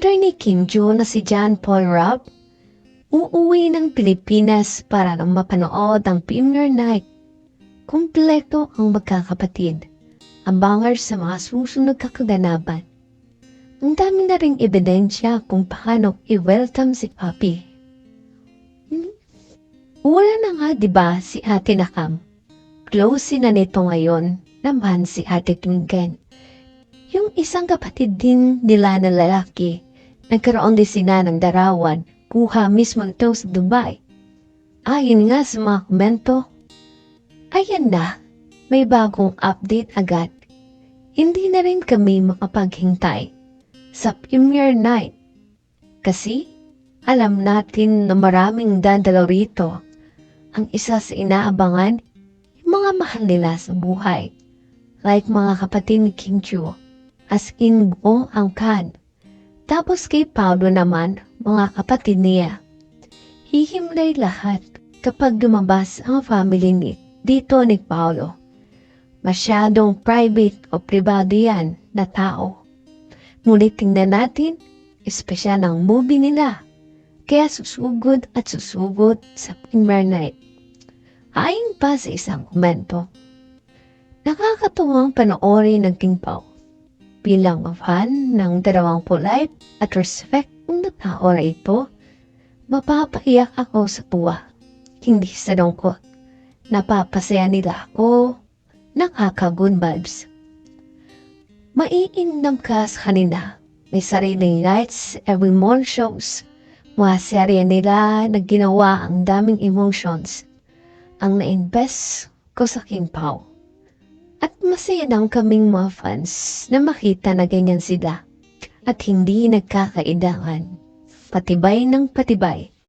Founder ni Kim Jo na si John Paul Rupp, uuwi ng Pilipinas para nang mapanood ang premiere night. Kumpleto ang magkakapatid. Abangar sa mga susunod kakaganapan. Ang dami na ring ebidensya kung paano i-welcome si Papi. Hmm? Wala na nga ba si Ate Nakam? Close na nito ngayon naman si Ate Tunggen. Yung isang kapatid din nila na lalaki, nagkaroon din sila ng darawan, kuha mismo ito sa Dubai. Ayon nga sa mga komento, ayan na, may bagong update agad. Hindi na rin kami makapaghintay sa premiere night. Kasi alam natin na maraming dadalaw rito. Ang isa sa inaabangan, yung mga mahal nila sa buhay. Like mga kapatid ni King Chu, as in buo ang kan. Tapos kay Paulo naman, mga kapatid niya. Hihimlay lahat kapag lumabas ang family ni dito ni Paulo. Masyadong private o privado yan na tao. Ngunit tingnan natin, espesyal ang movie nila. Kaya susugod at susugod sa premiere night. Ayon pa sa isang komento, nakakatuwang panoorin ng King Pao bilang fan ng dalawang polite at respectful na tao na ito, mapapaiyak ako sa tuwa, hindi sa lungkot. Napapasaya nila ako, nakaka-good vibes. Maiinam ka sa kanila, may sariling lights every morning shows. Mga serye nila na ginawa ang daming emotions ang na-invest ko sa King Pao. At masaya lang kaming mga fans na makita na ganyan sila at hindi nagkakaidangan. Patibay ng patibay